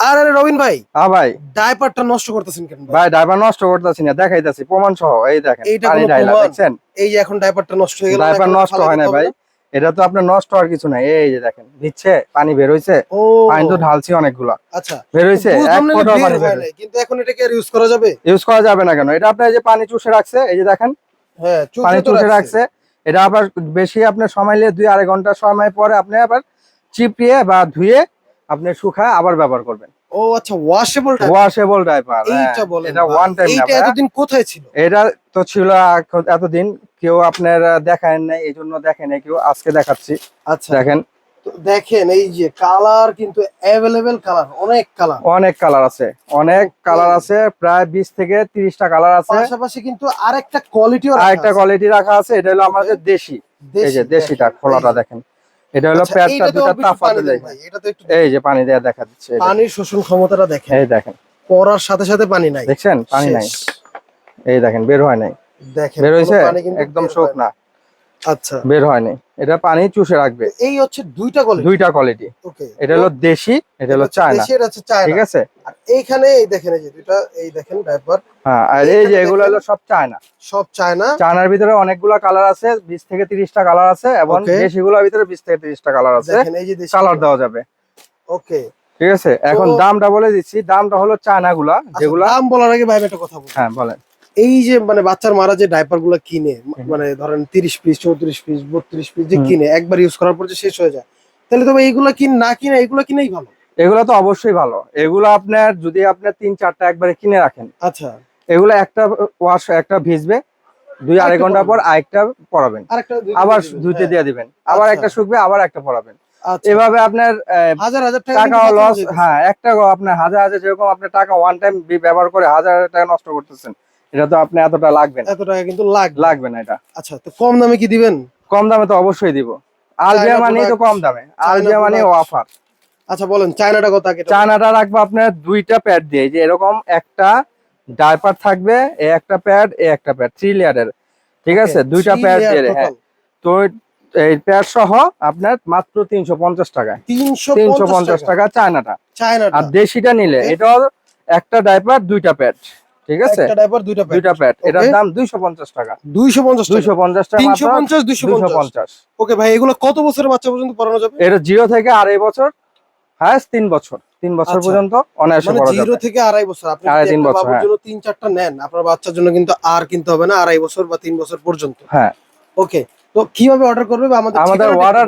আর আরে রবিন ভাই হ্যাঁ ভাই। ডাইপারটা নষ্ট করতেছেন কেন ভাই? ভাই নষ্ট করতেছি না দেখাইতেছি প্রমাণ সহ এই দেখেন এইটা পানি কোনো ঢাইলা প্রমাণ? দেখছেন? এই যে এখন ডাইপারটা নষ্ট হয়ে গেল ড্রাইভার নষ্ট হয় না ভাই। এটা তো আপনার নষ্ট হওয়ার কিছু নাই। এই যে দেখেন দিচ্ছে পানি বের হইছে। ও। পানি তো ঢালছি অনেকগুলা। আচ্ছা। বের হইছে এক বুঝলাম না যে ফোঁটাও বের পানি বের কিন্তু এখন এটাকে আর ইউজ করা যাবে? ইউজ করা যাবে না কেন? এটা আপনার এই যে পানি চুষে রাখছে এই যে দেখেন। হ্যাঁ পানি চুষে রাখছে। এটা আবার বেশি আপনার সময় নিয়ে দুই আড়াই ঘণ্টা সময় পরে আপনি আবার চিপিয়ে বা ধুয়ে আপনি শুকায় আবার ব্যবহার করবেন। ও আচ্ছা ওয়াশেবল ওয়াশেবল ডাইপার এইটা বলেন এটা ওয়ান টাইম না ভাইয়া। এতদিন কোথায় ছিল? এটা তো ছিল এতদিন কেউ আপনার দেখায় নাই এই জন্য দেখে নাই কেউ আজকে দেখাচ্ছি। আচ্ছা। দেখেন। তো দেখেন এই যে কালার কিন্তু অ্যাভেলেবেল কালার অনেক কালার। অনেক কালার আছে অনেক কালার আছে প্রায় বিশ থেকে তিরিশটা কালার আছে। পাশাপাশি কিন্তু আরেকটা কোয়ালিটিও আর একটা কোয়ালিটি রাখা আছে এটা হলো আমাদের দেশি এই যে দেশিটা খোলাটা দেখেন। এটা হলো প্যাডটা দুটা তাফাতে দেয়। এটা তো একটু এই যে পানি দেয়া দেখা দিচ্ছে পানির শোষণ ক্ষমতাটা দেখেন। এই দেখেন। পড়ার সাথে সাথে পানি নাই। দেখছেন? পানি নাই। এই দেখেন বের হয় নাই। দেখেন বের কিন্তু একদম শোক না। আচ্ছা। বের হয় নাই। এটা পানি চুষে রাখবে। এই হচ্ছে দুইটা কোয়ালিটি দুইটা কোয়ালিটি ওকে এটা হলো দেশি এটা হলো চায়না। দেশের আছে চায়না। ঠিক আছে? আর এইখানে এই দেখেন এই যে দুইটা এই দেখেন ডাইপার হ্যাঁ আর এই যে এগুলো হলো সব চায়না। সব চায়না। চায়নার ভিতরে অনেকগুলো কালার আছে বিশ থেকে তিরিশটা কালার আছে এবং. দেশিগুলোর ভিতরে বিশ থেকে তিরিশটা কালার আছে। দেখেন এই যে দেশি কালার দেওয়া যাবে। ওকে ঠিক আছে? এখন দামটা বলে দিচ্ছি। দামটা হলো চায়না গুলা যেগুলা দাম বলার আগে ভাই একটা কথা বলি। হ্যাঁ বলেন। এই যে মানে বাচ্চার মারা যে ডাইপারগুলো কিনে মানে ধরেন তিরিশ পিস চৌত্রিশ পিস বত্রিশ পিস যে কিনে একবার ইউজ করার পর যে শেষ হয়ে যায় তাহলে তো ভাই এইগুলা কিন না কিনে এইগুলা কিনেই ভালো। এগুলো তো অবশ্যই ভালো। এগুলো আপনার যদি আপনার তিন চারটা একবারে কিনে রাখেন আচ্ছা। এগুলো একটা ওয়াশ একটা ভিজবে দুই আড়াই ঘণ্টা পর আরেকটা পরাবেন। আবার দিয়ে ধুইতে হ্যাঁ। দিয়ে দিবেন। আবার আচ্ছা। একটা শুকবে আবার একটা পরাবেন। আচ্ছা। এভাবে আপনার হাজার হাজার টাকা লস হ্যাঁ একটা আপনার হাজার হাজার যেরকম আপনার টাকা ওয়ান টাইম ব্যবহার করে হাজার হাজার টাকা নষ্ট করতেছেন এটা তো আপনি এতটা লাগবে এত টাকা কিন্তু লাগবে। না এটা। আচ্ছা তো কম দামে কি দিবেন? কম দামে তো অবশ্যই দিব। আলবিয়া মানেই তো কম দামে। আলবিয়া মানে অফার আচ্ছা বলেন চায়নাটা কত চায়নাটা রাখব আপনার দুইটা প্যাড দিয়ে। যে এরকম একটা ডাইপার থাকবে এ একটা প্যাড এ একটা প্যাড থ্রি লেয়ারের ঠিক আছে? দুইটা প্যাড দিয়ে হ্যাঁ তো এই প্যাড সহ আপনার মাত্র তিনশো পঞ্চাশ টাকায়। তিনশো পঞ্চাশ টাকা। চায়নাটা। চায়নাটা। আর দেশিটা নিলে. এটাও একটা ডাইপার দুইটা প্যাড ঠিক আছে? একটা ডাইপার দুইটা প্যাড দুইটা প্যাড এটার দাম দুইশো পঞ্চাশ টাকা। দুইশো পঞ্চাশ দুইশো পঞ্চাশ টাকা তিনশো মাত্র পঞ্চাশ দুইশো দুইশো পঞ্চাশ। পঞ্চাশ ওকে ভাই এগুলো কত বছরের বাচ্চা পর্যন্ত পড়ানো যাবে? এটা জিরো থেকে আড়াই বছর হায়েস্ট তিন বছর। তিন বছর আচ্ছা। পর্যন্ত অনায়াসে মানে পড়া জিরো যাবে। থেকে আড়াই বছর। আপনি যদি বাবুর হ্যাঁ। জন্য তিন চারটা নেন আপনার বাচ্চার জন্য কিন্তু আর কিনতে হবে না আড়াই বছর বা তিন বছর পর্যন্ত। হ্যাঁ। ওকে তো কীভাবে অর্ডার করবে আমাদের আমাদের অর্ডার